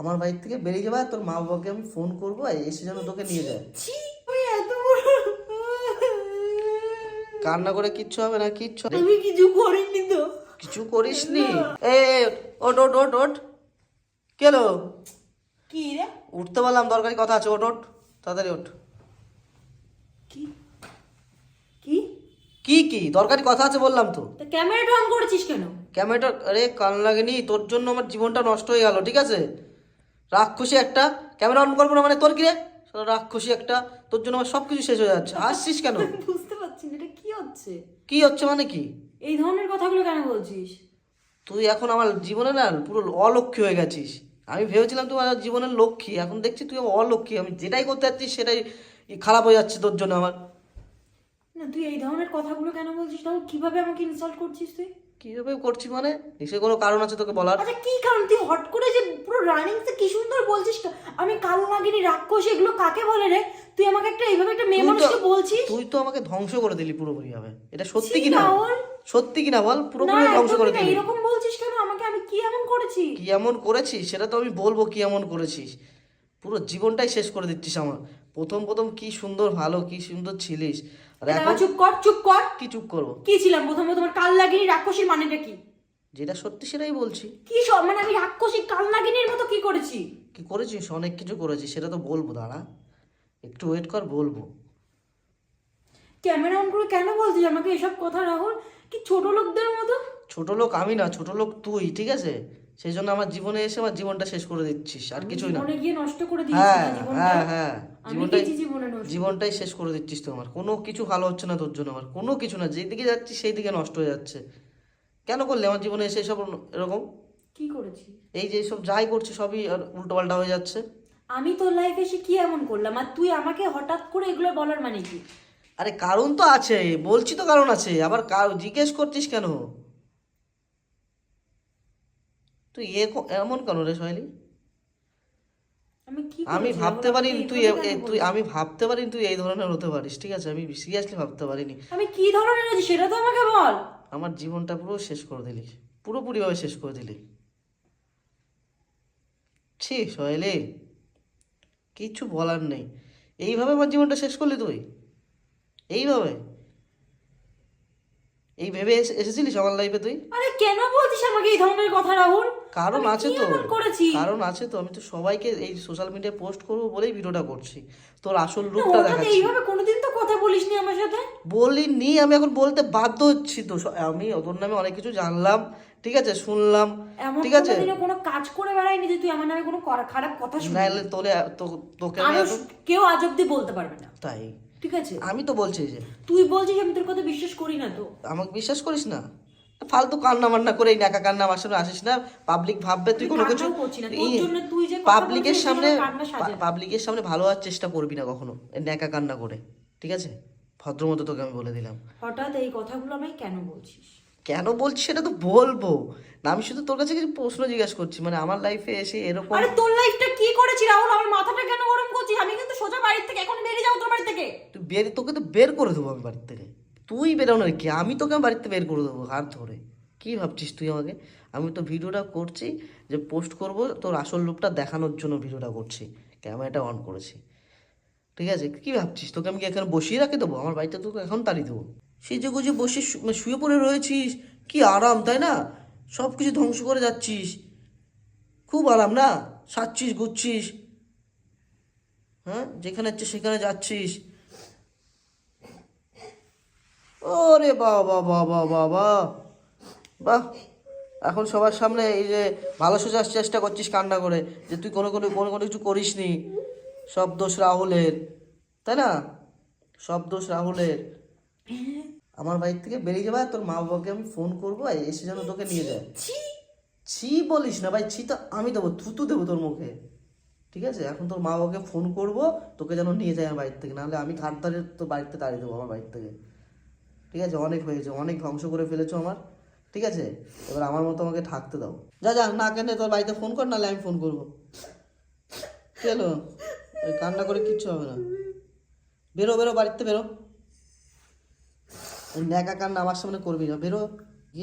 আমার বাড়ি থেকে বেরিয়ে যাবে তোর মা বাবাকে আমি ফোন করব আর এসে যেন তোকে নিয়ে যায়। কান্না করে কিচ্ছু হবে না কিচ্ছু। আমি কিছু করিনি তো। কিছু করিস নি। এ ওট ওট ওট ওট কেলো কি রে? উঠতে পারলাম দরকারি কথা আছে ওট ওট তাড়াতাড়ি ওঠ। কি? কি? কি কি? দরকারি কথা আছে বললাম তো। ক্যামেরাটা অন করেছিস কেন? ক্যামেরাটা আরে কান লাগেনি তোর জন্য আমার জীবনটা নষ্ট হয়ে গেল ঠিক আছে? রাক্ষসী একটা। ক্যামেরা অন করব না মানে তোর কি রে? রাক্ষসী একটা। তোর জন্য আমার সব কিছু শেষ হয়ে যাচ্ছে। আসছিস কেন? বুঝতে পারছি না এটা কি হচ্ছে? কি হচ্ছে মানে কি? এই ধরনের কথাগুলো কেন বলছিস? তুই এখন আমার জীবনে না পুরো অলক্ষ্মী হয়ে গেছিস। আমি ভেবেছিলাম তুই আমার জীবনের লক্ষ্মী। এখন দেখছি তুই আমার অলক্ষ্মী আমি যেটাই করতে যাচ্ছিস সেটাই খারাপ হয়ে যাচ্ছে তোর জন্য আমার। না তুই এই ধরনের কথাগুলো কেন বলছিস? তাহলে কীভাবে আমাকে ইনসাল্ট করছিস তুই? কীভাবে মানে? কোনো কারণ আছে তোকে বলার? আচ্ছা কি কারণ? তুই হট করে যে পুরো রানিং কি সুন্দর বলছিস তো? আমি কাল নাগিনি রাক্ষস এগুলো কাকে বলে রে? তুই আমাকে একটা এইভাবে একটা মেয়ে মানুষকে বলছিস? তুই তো আমাকে ধ্বংস করে দিলি পুরোপুরি ভাবে। এটা সত্যি কি না। সত্যি কি না বল? পুরোপুরি ধ্বংস করে দিলি। এরকম বলছিস কেন? আমাকে আমি কি এমন করেছি? কি এমন করেছিস সেটা তো আমি বলব কি এমন করেছিস। পুরো জীবনটাই শেষ করে দিচ্ছিস আমার। প্রথম প্রথম কি সুন্দর ভালো কি সুন্দর ছিলিস। আর এখন চুপ কর চুপ কর। কি চুপ করব? কি ছিলাম প্রথমে তোমার কাল নাগিনি রাক্ষসীর মানেটা কি? যেটা সত্যি সেটাই বলছি। কি সব মানে আমি রাক্ষসী কাল নাগিনীর মতো কি করেছি? কি করেছিস অনেক কিছু করেছিস সেটা তো বলব দাঁড়া। একটু ওয়েট কর বলব। ক্যামেরা অন করে কেন বলছিস? আমাকে এসব কথা রাহুল? কি ছোট লোকদের মতো? ছোট লোক আমি না ছোট লোক তুই ঠিক আছে? সেই জন্য আমার জীবনে এসে আমার জীবনটা শেষ করে দিচ্ছিস আর কিছুই না। গিয়ে নষ্ট করে হ্যাঁ হ্যাঁ হ্যাঁ। জীবনটাই শেষ করে দিচ্ছিস তো আমার। কোনো কিছু ভালো হচ্ছে না তোর জন্য আমার। কোনো কিছু না। যেদিকে যাচ্ছি সেই দিকে নষ্ট হয়ে যাচ্ছে। কেন করলে? আমার জীবনে এসে সব এরকম? কি করেছি? এই যে সব যাই করছি সবই আর উল্টো পাল্টা হয়ে যাচ্ছে। আমি তোর লাইফে এসে কি এমন করলাম? আর তুই আমাকে হঠাৎ করে এগুলো বলার মানে কি? আরে কারণ তো আছে। বলছি তো কারণ আছে। আবার কার- জিজ্ঞেস করছিস কেন? তুই এ এমন কেন রে সোহেলি আমি? ভাবতে পারিনি তুই তুই আমি ভাবতে পারিনি তুই এই ধরনের হতে পারিস ঠিক আছে? আমি সিরিয়াসলি ভাবতে পারিনি। আমি কি ধরনের আছি সেটা তো আমাকে বল। আমার জীবনটা পুরো শেষ করে দিলি পুরোপুরিভাবে শেষ করে দিলি। ছি সোহেলি কিচ্ছু বলার নেই। এইভাবে আমার জীবনটা শেষ করলি তুই? এইভাবে? এই ভেবে এসে- এসেছিলিস আমার লাইফে তুই? আরে কেন বলছিস আমাকে এই ধরনের কথা রাহুল? কারণ আছে তো। কারণ আছে তো। আমি তো সবাইকে এই সোশ্যাল মিডিয়ায় পোস্ট করব বলেই ভিডিওটা করছি। তোর আসল রূপটা দেখাচ্ছি। এইভাবে কোনোদিন তো কথা বলিসনি আমার সাথে? বলিনি। আমি এখন বলতে বাধ্য হচ্ছি তো। আমি ওদের নামে অনেক কিছু জানলাম। ঠিক আছে? শুনলাম। ঠিক আছে? কোনো কাজ করে বেড়াইনি যে তুই আমার নামে কোনো খারাপ কথা শুনবি। নাহলে তোলে তো- তোকে কেউ আজ অব্দি বলতে পারবে না। তাই। ঠিক আছে? আমি তো বলছি যে তুই বলছিস আমি তোর কথা বিশ্বাস করি না তো। আমাকে বিশ্বাস করিস না? ফালতু কান্না বান্না করে এই নাকা কান্না আমার সামনে আসিস না পাবলিক ভাববে তুই কোনো কিছু কান্নাও না। এই জন্য তুই যে পাবলিকের সামনে। পাবলিকের সামনে ভালো হওয়ার চেষ্টা করবি না কখনো ন্যাকা কান্না করে ঠিক আছে? ভদ্রমতো তোকে আমি বলে দিলাম। হঠাৎ এই কথাগুলো আমি কেন বলছিস? কেন বলছি সেটা তো বলব। না আমি শুধু তোর কাছে কিছু প্রশ্ন জিজ্ঞাসা করছি মানে আমার লাইফে এসে এরকম আরে তোর লাইফটা কি করেছি রাহুল? আমার মাথাটা কেন গরম করছিস? আমি কিন্তু সোজা বাড়ির থেকে এখন বেরিয়ে যাও তোর বাড়ি থেকে। তুই বের তোকে তো বের করে দেবো আমি বাড়ি থেকে। তুই বেরো বেরোনোর কি? আমি তোকে বাড়িতে বের করে দেবো হাত ধরে। কি ভাবছিস তুই আমাকে? আমি তো ভিডিওটা করছি যে পোস্ট করব তোর আসল রূপটা দেখানোর জন্য ভিডিওটা করছি। ক্যামেরাটা অন করেছি। ঠিক আছে? কি ভাবছিস? তোকে আমি কি এখানে বসিয়ে রাখে দেবো? আমার বাড়িতে তোকে এখন তাড়িয়ে দেবো। সেই যে গুজে বসে মানে শুয়ে পড়ে রয়েছিস, কি আরাম, তাই না? সব কিছু ধ্বংস করে যাচ্ছিস। খুব আরাম না? সাচ্ছিস ঘুরছিস। হ্যাঁ? যেখানে ইচ্ছে সেখানে যাচ্ছিস। ওরে বাবা বাবা বাবা। বাহ! এখন সবার সামনে এই যে ভালো সোজার চেষ্টা করছিস কান্না করে, যে তুই কোনো কোনো কোনো কোনো কিছু করিসনি। সব দোষ রাহুলের, তাই না? সব দোষ রাহুলের। আমার বাড়ি থেকে বেরিয়ে যাবে তোর মা বাবাকে আমি ফোন করব এসে যেন তোকে নিয়ে যায়। ছি বলিস না ভাই ছি তো আমি দেবো থুতু দেবো তোর মুখে। ঠিক আছে? এখন তোর মা বাবাকে ফোন করব তোকে যেন নিয়ে যায় আমার বাড়ির থেকে নাহলে আমি ঘাট ধরে তোর বাড়িতে দাঁড়িয়ে দেবো আমার বাড়ির থেকে। ঠিক আছে? অনেক হয়েছে অনেক ধ্বংস করে ফেলেছো আমার। ঠিক আছে? এবার আমার মতো আমাকে থাকতে দাও। যা যা না কেন তোর বাড়িতে ফোন কর নাহলে আমি ফোন করব। কেলো ওই কান্না করে কিচ্ছু হবে না। বেরো বেরো বাড়িতে বেরো। ওই ন্যাকা কান্না আমার সামনে করবি না। বেরো।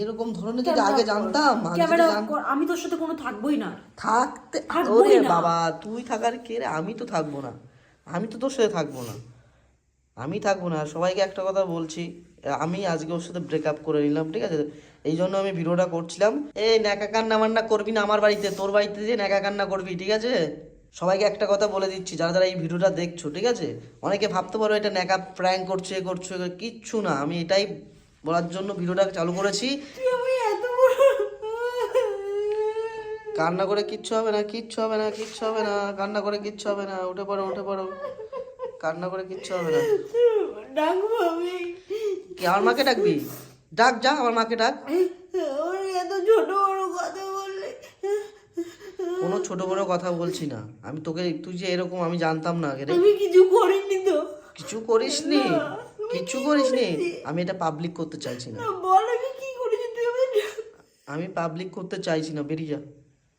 এরকম ধরনের যদি আগে জানতাম আমি তোর সাথে কোনো থাকবোই না। থাকতে ওরে বাবা তুই থাকার কে রে? আমি তো থাকব না। আমি তো তোর সাথে থাকব না। আমি থাকব না। সবাইকে একটা কথা বলছি। আমি আজকে ওর সাথে ব্রেকআপ করে নিলাম ঠিক আছে? এই জন্য আমি ভিডিওটা করছিলাম। এই ন্যাকা কান্না মান্না করবি না আমার বাড়িতে। তোর বাড়িতে যে ন্যাকা কান্না করবি ঠিক আছে? সবাইকে একটা কথা বলে দিচ্ছি যারা যারা এই ভিডিওটা দেখছ ঠিক আছে? অনেকে ভাবতে পারো এটা ন্যাকা প্র্যাঙ্ক করছে এ করছে কিচ্ছু না। আমি এটাই বলার জন্য ভিডিওটা চালু করেছি। কান্না করে কিচ্ছু হবে না কিচ্ছু হবে না কিচ্ছু হবে না। কান্না করে কিচ্ছু হবে না। উঠে পড়ো উঠে পড়ো। কান্না করে কিচ্ছু হবে না। ডাকবো আমি। কি আমার মাকে ডাকবি? ডাক যা আমার মাকে ডাক। ওর এত ছোট কোনো ছোট বড় কথা বলছি না। আমি তোকে তুই যে এরকম আমি জানতাম না আগে আমি কিছু করিনি তো। কিছু করিসনি? কিছু করিসনি? আমি এটা পাবলিক করতে চাইছি না। বল আমি কি করেছি? তুই আমি পাবলিক করতে চাইছি না বেরিয়ে যা।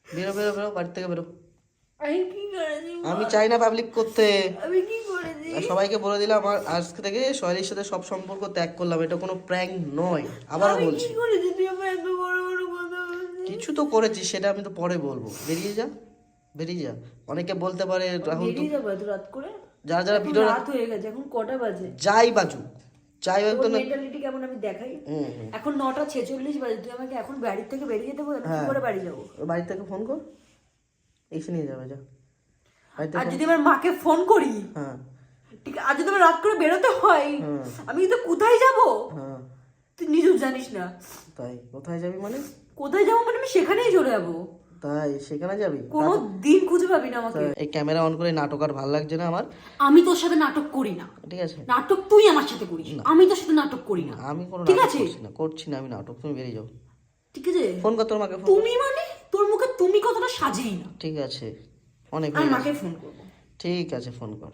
বেরো বেরো বেরো বাড়ি থেকে বেরো। আমি কি করেছি? আমি চাই না পাবলিক করতে। আমি কি সবাইকে বলে দিলাম আমার আজকে থেকে শৈলীর সাথে সব সম্পর্ক ত্যাগ করলাম। এটা কোনো প্র্যাঙ্ক নয়। আবারও আমি বলছি। কিছু তো করেছিস সেটা আমি তো পরে বলব। বেরিয়ে যা বেরিয়ে যা। অনেকে বলতে পারে রাহুল তো এত রাত করে। যারা যারা ভিডিও রাত হয়ে গেছে এখন কটা বাজে? যাই বাজু যাই হোক তো মেন্টালিটি কেমন আমি দেখাই। এখন নটা ছেচল্লিশ বাজে তুই আমাকে এখন বাড়ির থেকে বেরিয়ে যেতে বলে কি করে বাড়ি যাব? বাড়ি থেকে ফোন কর এসে নিয়ে যাবে যা। আর যদি আমার মাকে ফোন করি হ্যাঁ। ঠিক আর যদি আমার রাত করে বেরোতে হয় আমি কিন্তু কোথায় যাব? হ্যাঁ। তুই নিজেও জানিস না। তাই কোথায় যাবি মানে? কোথায় যাব মানে আমি সেখানেই চলে যাব। তাই সেখানে যাবি? কোনো দিন খুঁজে পাবি না আমাকে। এই ক্যামেরা অন করে নাটক আর ভালো লাগছে না আমার? আমি তোর সাথে নাটক করি না। ঠিক আছে। নাটক তুই আমার সাথে করিস। আমি তোর সাথে নাটক করি না। আমি কোনো ঠিক আছে। করছি না করছি না আমি নাটক তুমি বেরিয়ে যাও। ঠিক আছে? ফোন কর তোর মাকে ফোন তুমি মানে? তোর মুখে তুমি কথাটা সাজেই না। ঠিক আছে। অনেক আমি মাকে ফোন করব। ঠিক আছে ফোন কর।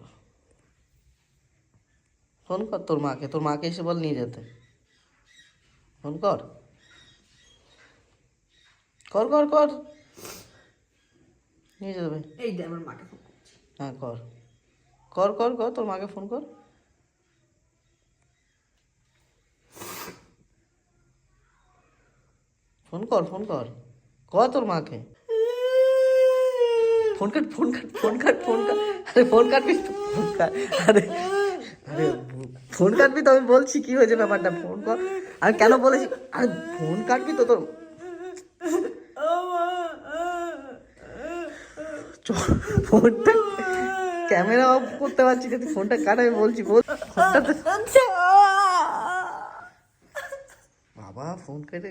ফোন কর তোর মাকে তোর মাকে এসে বল নিয়ে যেতে। ফোন কর। কর কর কর। নিয়ে যাবে এই দে আমার মাকে ফোন করছি। হ্যাঁ কর। কর কর কর তোর মাকে ফোন কর। ফোন কর ফোন কর। কর তোর মাকে। Phone cut phone cut phone cut phone cut. আরে ফোন কাটবি ফোন কাট। আরে আরে ফোন কাটবি তো আমি বলছি কি হয়েছে ব্যাপারটা? ফোন কর। আমি কেন বলেছি? আরে ফোন কাটবি তো তোর ফোনটা ক্যামেরা অফ করতে পারছি না ফোনটা কাট বলছি বল। ফোনটা বাবা ফোন কেটে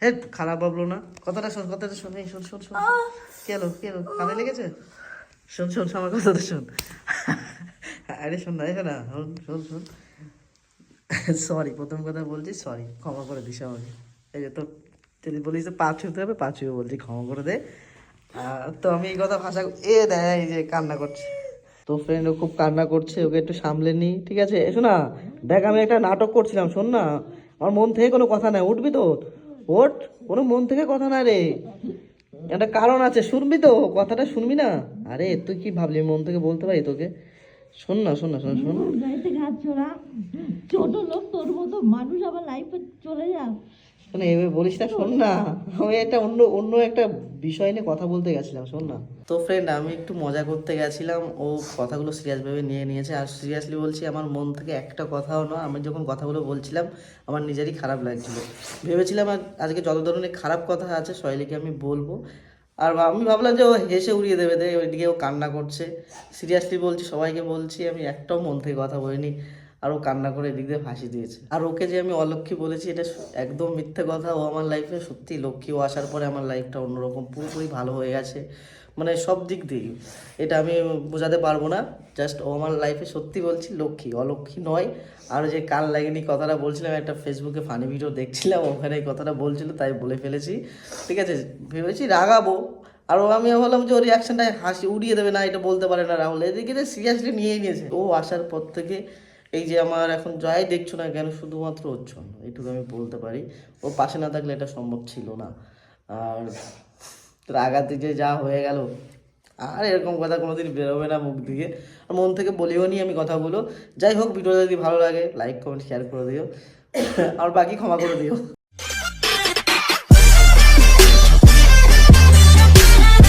হ্যাঁ খারাপ ভাবলো না। কথাটা শোন কথাটা শোন শোন শোন শোন। কে এলো কে কানে লেগেছে? শোন শোন শোন, আমার কথাটা শোন। আরে শোন না এসো না শোন শোন শোন। সরি প্রথম কথা বলছি সরি ক্ষমা করে দিস আমাকে। এই যে তোর যদি বলিস যে পা ছুঁতে হবে পা ছুঁয়ে বলছি ক্ষমা করে দে। তো আমি এই কথা ভাষা এ দেয় যে কান্না করছে। তো ফ্রেন্ড ও খুব কান্না করছে, ওকে একটু সামলে নি, ঠিক আছে? এসো না দেখ, আমি একটা নাটক করছিলাম, শোন না। আমার মন থেকে কোনো কথা নাই, উঠবি তো? ওঠ, কোনো মন থেকে কথা না রে। একটা কারণ আছে, শুনবি তো? কথাটা শুনবি না? আরে, তুই কি ভাবলি? মন থেকে বলতে পারি তোকে? শোন না শোন না, শোন শোন। ছোট লোক তোর মতো মানুষ লাইফে চলে যা শোন এভাবে বলিস না, শোন না। আমি একটা অন্য অন্য একটা বিষয় নিয়ে কথা বলতে গেছিলাম, শোন না। তো ফ্রেন্ড আমি একটু মজা করতে গেছিলাম। ও কথাগুলো সিরিয়াস ভাবে নিয়ে নিয়েছে। আর সিরিয়াসলি বলছি, আমার মন থেকে একটা কথাও না, আমি যখন কথাগুলো বলছিলাম, আমার নিজেরই খারাপ লাগছিল। ভেবেছিলাম আর আজকে যত ধরনের খারাপ কথা আছে শৈলীকে আমি বলব। আর আমি ভাবলাম যে ও হেসে উড়িয়ে দেবে দে ওইদিকে ও কান্না করছে। সিরিয়াসলি বলছি, সবাইকে বলছি, আমি একটাও মন থেকে কথা বলিনি। আর ও কান্না করে এদিক দিয়ে ফাঁসি দিয়েছে। আর ওকে যে আমি অলক্ষী বলেছি, এটা একদম মিথ্যে কথা। ও আমার লাইফে সত্যি লক্ষ্মী। ও আসার পরে আমার লাইফটা অন্যরকম, পুরোপুরি ভালো হয়ে গেছে। মানে সব দিক দিয়েই। এটা আমি বোঝাতে পারব না। জাস্ট ও আমার লাইফে সত্যি বলছি, লক্ষ্মী। অলক্ষ্মী নয়। আর যে কাল লাগেনি কথাটা বলছিলাম, একটা ফেসবুকে ফানি ভিডিও দেখছিলাম, ওখানে এই কথাটা বলছিল, তাই বলে ফেলেছি। ঠিক আছে, ভেবেছি রাগাবো। আর আমি ভাবলাম যে ওর রিয়াকশনটা হাসি উড়িয়ে দেবে না, এটা বলতে পারে না রাহুল। এদিকে সিরিয়াসলি নিয়েই নিয়েছে। ও আসার পর থেকে এই যে আমার এখন যাই দেখছ না কেন শুধুমাত্র ওর জন্য এইটুকু আমি বলতে পারি। ও পাশে না থাকলে এটা সম্ভব ছিল না। আর রাগাতে যে যা হয়ে গেল, আর এরকম কথা কোনোদিন বেরোবে না মুখ দিয়ে। আর মন থেকে বলিও নি আমি কথাগুলো। যাই হোক ভিডিও যদি ভালো লাগে লাইক কমেন্ট শেয়ার করে দিও। আর বাকি ক্ষমা করে দিও।